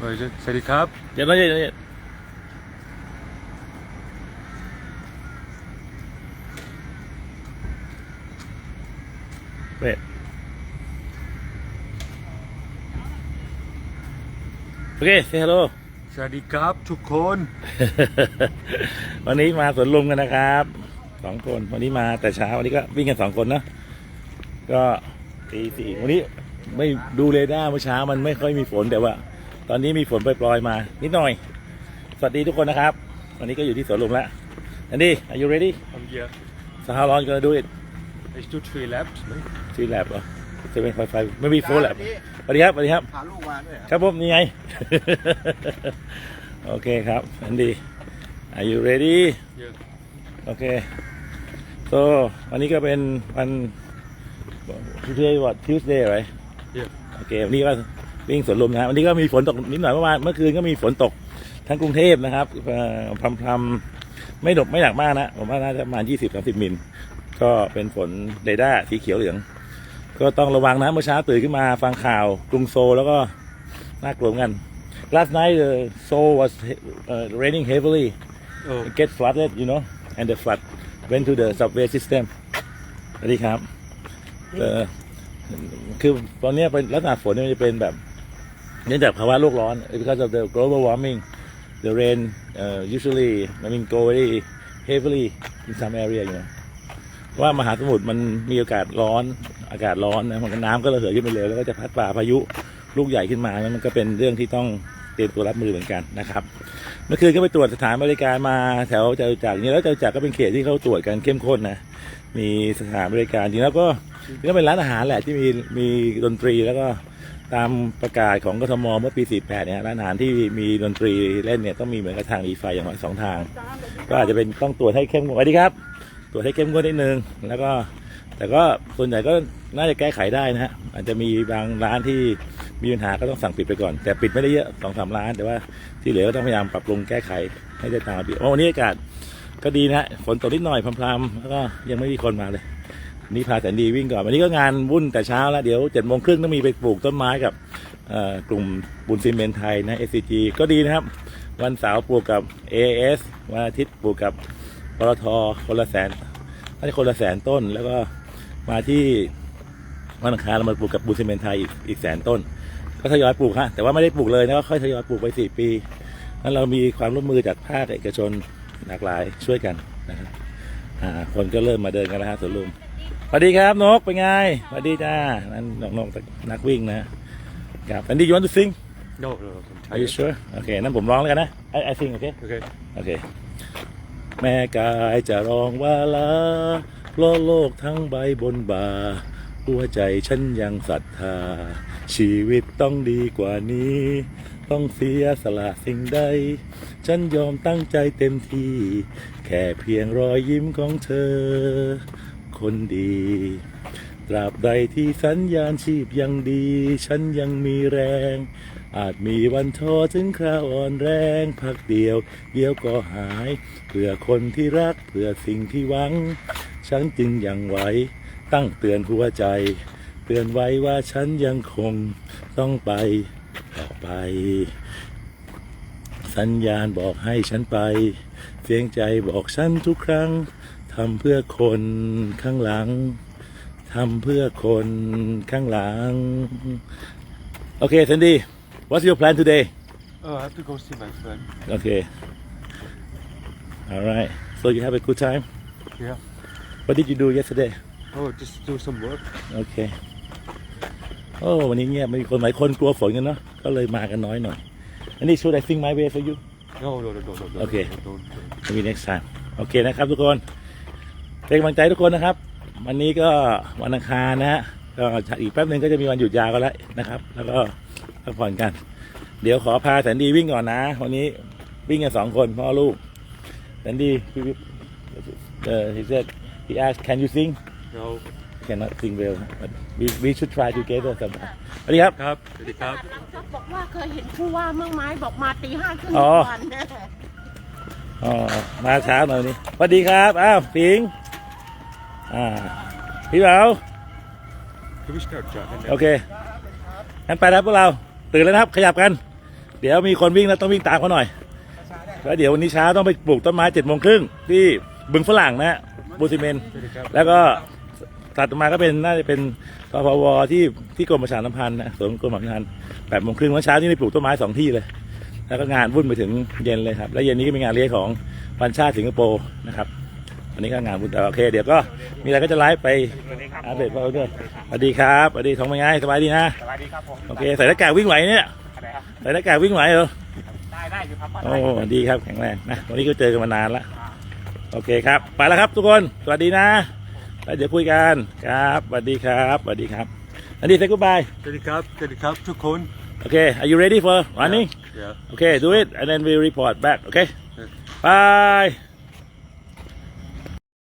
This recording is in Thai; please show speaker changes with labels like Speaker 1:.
Speaker 1: เฮ้ยสวัสดีครับ
Speaker 2: เดี๋ยวน้อยเดี๋ยวน้อยเวทโอเค say hello
Speaker 1: สวัสดีครับทุกคน
Speaker 2: วันนี้มาสวนลุมกันนะครับสองคนวันนี้มาแต่เช้าวันนี้ก็วิ่งกันสองคนเนาะก็ตีสี่วันนี้ไม่ดูเรดาร์เมื่อเช้ามันไม่ค่อยมีฝนแต่ว่า ตอนนี้มีฝนปล่อยๆมา นิดหน่อย สวัสดีทุกคนนะครับ วันนี้ก็อยู่ที่สวนลุมแล้วอันนี้ are you ready
Speaker 1: I'm here
Speaker 2: so how long you gonna do it
Speaker 1: I do three laps ไหม
Speaker 2: three lap เหรอ seven five five maybe four lap สวัสดีครับสวัสดีครับ
Speaker 3: พาลูกมาด้วยเหรอ
Speaker 2: ครับผมนี่ไง โอเคครับอันดี are you ready
Speaker 1: Yeah
Speaker 2: โอเค so วันนี้ก็เป็นวัน Tuesday what Tuesday right
Speaker 1: Yeah
Speaker 2: โอเควันนี้ก็ วิ่งสวนลมนะฮะวันนี้ก็มีฝนตกนิดหน่อยเมื่อวานเมื่อคืนก็มีฝนตกทั้งกรุงเทพนะครับเอ่อพรำพรำๆไม่หนกไม่หนักมากนะผมว่าน่าจะประมาณ20-30มิลก็เป็นฝนเรดาร์สีเขียวเหลือง ก็ต้องระวังนะเมื่อเช้าตื่นขึ้นมาฟังข่าวกรุงโซลแล้วก็น่ากลัวเหมือนกัน last night the Seoul was uh, raining heavily
Speaker 1: oh
Speaker 2: it get flooded you know and the flood went to the subway system สวัสดีครับเอ่อคือตอนเนี้ยเป็นลักษณะฝนเนี่ยมันจะเป็นแบบ เนื่องจากภาวะโลกร้อน because of the global warming the rain uh, usually I mean go very heavily in some area you know ว่ามหาสมุทรมันมีอากาศร้อน อากาศร้อนนะมันก็น้ำก็ระเหยขึ้นไปเร็วแล้วก็จะพัดป่าพายุลูกใหญ่ขึ้นมาแล้วมันก็เป็นเรื่องที่ต้องเตรียมตัวรับมือเหมือนกันนะครับ เมื่อคืนก็ไปตรวจสถานบริการมาแถวจตุจักรนี้แล้วจตุจักรก็เป็นเขตที่เขาตรวจกันเข้มข้นนะมีสถานบริการจริงแล้วก็ก็เป็นร้านอาหารแหละที่มีมีดนตรีแล้วก็ ตามประกาศของกทมเมื่อปี 48 เนี่ยร้านอาหารที่มีดนตรีเล่นเนี่ยต้องมีเหมือนกับทางรีไฟอย่างน้อยสองทาง ก็อาจจะเป็นต้องตรวจให้เข้มงวดสวัสดีครับ ตรวจให้เข้มงวดนิดนึง แล้วก็แต่ก็ส่วนใหญ่ก็น่าจะแก้ไขได้นะฮะอาจจะมีบางร้านที่มีปัญหาก็ต้องสั่งปิดไปก่อน แต่ปิดไม่ได้เยอะสองสามร้าน แต่ว่าที่เหลือก็ต้องพยายามปรับปรุงแก้ไขให้ได้ตามระเบียบวันนี้อากาศก็ดีนะฮะฝนตกนิดหน่อยพรำๆแล้วก็ยังไม่มีคนมาเลย นี่พาแสนดีวิ่งก่อนวันนี้ก็งานวุ่นแต่เช้าแล้วเดี๋ยวเจ็ดโมงครึ่งต้องมีไปปลูกต้นไม้กับกลุ่มบุญซีเมนไทยนะ SCG ก็ดีนะครับ วันเสาร์ปลูกกับ AS วันอาทิตย์ปลูกกับปตทคนละแสนน่าจะคนละแสนต้น แล้วก็มาที่วันอังคารเรามาปลูกกับบุญซีเมนไทยอีกอีกแสนต้น ก็ทยอยปลูกฮะแต่ว่าไม่ได้ปลูกเลยนะก็ค่อยทยอยปลูกไปสี่ปีนั้นเรามีความร่วมมือจากภาคเอกชนหลากหลายช่วยกันนะครับคนก็เริ่มมาเดินกันแล้วฮะสวนลุม สวัสดีครับนกเป็นไงสวัสดีจ้านั่นนกนกนักวิ่งนะครับอันนี้ you want to sing
Speaker 1: no no no I'm
Speaker 2: are you
Speaker 1: tired
Speaker 2: sure โอเคนั่นผมร้องแล้วกันนะ I I sing โอเค
Speaker 1: okay
Speaker 2: โอเคแม่กายจะร้องว่าลาเพราะโลกทั้งใบบนบ่าหัวใจฉันยังศรัทธา ชีวิตต้องดีกว่านี้ ต้องเสียสละสิ่งใด ฉันยอมตั้งใจเต็มที่ แค่เพียงรอยยิ้มของเธอ คนดี ตราบใดที่สัญญาณชีพยังดี ฉันยังมีแรง อาจมีวันท้อถึงคราวอ่อนแรงพักเดียว เดียวก็หายเพื่อคนที่รักเพื่อสิ่งที่หวัง ฉันจึงยังไหวตั้งเตือนหัวใจ เตือนไว้ว่าฉันยังคงต้องไปต่อไป สัญญาณบอกให้ฉันไป เสียงใจบอกฉันทุกครั้งำเพื่อคนข้างหลังทำเพื่อคนข้างหลัง โอเคสันดี what's your plan today
Speaker 1: oh I have to go see my friend
Speaker 2: okay all right so you have a good time
Speaker 1: yeah
Speaker 2: what did you do yesterday
Speaker 1: oh just do some work
Speaker 2: โอเคโอ้วันนี้เงียบไม่มีคนหลายคนกลัวฝนกันเนาะก็เลยมากันน้อยหน่อย อันนี้ should I sing my way for you
Speaker 1: no no no no no no
Speaker 2: Okay.
Speaker 1: no, don't, don't.
Speaker 2: maybe next time โอเคนะครับทุกคน เป็นกำลังใจทุกคนนะครับ วันนี้ก็วันอังคารนะฮะก็อีกแป๊บหนึ่งก็จะมีวันหยุดยาวกันแล้วนะครับ แล้วก็พักผ่อนกัน เดี๋ยวขอพาแสนดีวิ่งก่อนนะ วันนี้วิ่งกันสองคนพ่อลูกแสนดีพี่พี่เออ he said he asked can you sing
Speaker 1: no
Speaker 2: cannot sing well but we we should try together sometime สวัสดีครับ
Speaker 1: ครับสวัสดีครับ
Speaker 4: ก็บอกว่าเคยเห็นผู้ว่าเมื่อไม้บอกมาตีห้าครึ่ง
Speaker 2: อ๋อ
Speaker 4: ทุกวัน
Speaker 2: อ๋อมาเช้าหน่อยนี่สวัสดีครับ อ้าวผิง อ่าพี่เบา
Speaker 1: Can we start jogging now?
Speaker 2: โอเคงั้นไปแล้วพวกเราตื่นแล้วนะครับขยับกัน เดี๋ยวมีคนวิ่งแล้วต้องวิ่งตามเขาหน่อยแล้วเดี๋ยววันนี้เช้าต้องไปปลูกต้นไม้เจ็ดโมงครึ่งที่บึงฝรั่งนะบูซิเมน
Speaker 1: สวัสดีครับ
Speaker 2: แล้วก็ตัดมาก็เป็นน่าจะเป็นพพวที่ที่กรมประชาสัมพันธ์นะสวนกรมประชาสัมพันธ์แปดโมงครึ่งเมื่อเช้าที่ได้ปลูกต้นไม้สองที่เลย แล้วก็งานวุ่นไปถึงเย็นเลยครับ แล้วเย็นนี้ก็เป็นงานเลี้ยงของพันชาติสิงคโปร์นะครับ อันนี้ก็งานวุ่นแต่โอเค เดี๋ยวก็มีอะไรก็จะไลฟ์ไปอัปเดตพวกเราด้วยสวัสดีครับสวัสดีท้องเป็นไงสบายดีนะ
Speaker 3: สวัสดีครับผม
Speaker 2: โอเคใส่หน้ากากวิ่งไหวเนี่ย
Speaker 3: อะไรครับ
Speaker 2: ใส่หน้ากากวิ่งไหวเหรอ
Speaker 3: ได้ได้อยู่ครับ
Speaker 2: โอ้ดีครับแข็งแรงนะวันนี้ก็เจอกันมานานละโอเคครับไปแล้วครับทุกคนสวัสดีนะแล้วเดี๋ยวคุยกันครับสวัสดีครับสวัสดีครับอันนี้ say goodbye
Speaker 1: สวัสดีครับสวัสดีครับทุกคน
Speaker 2: okay are you ready for running
Speaker 1: Yeah.
Speaker 2: okay do it and then we report back okay bye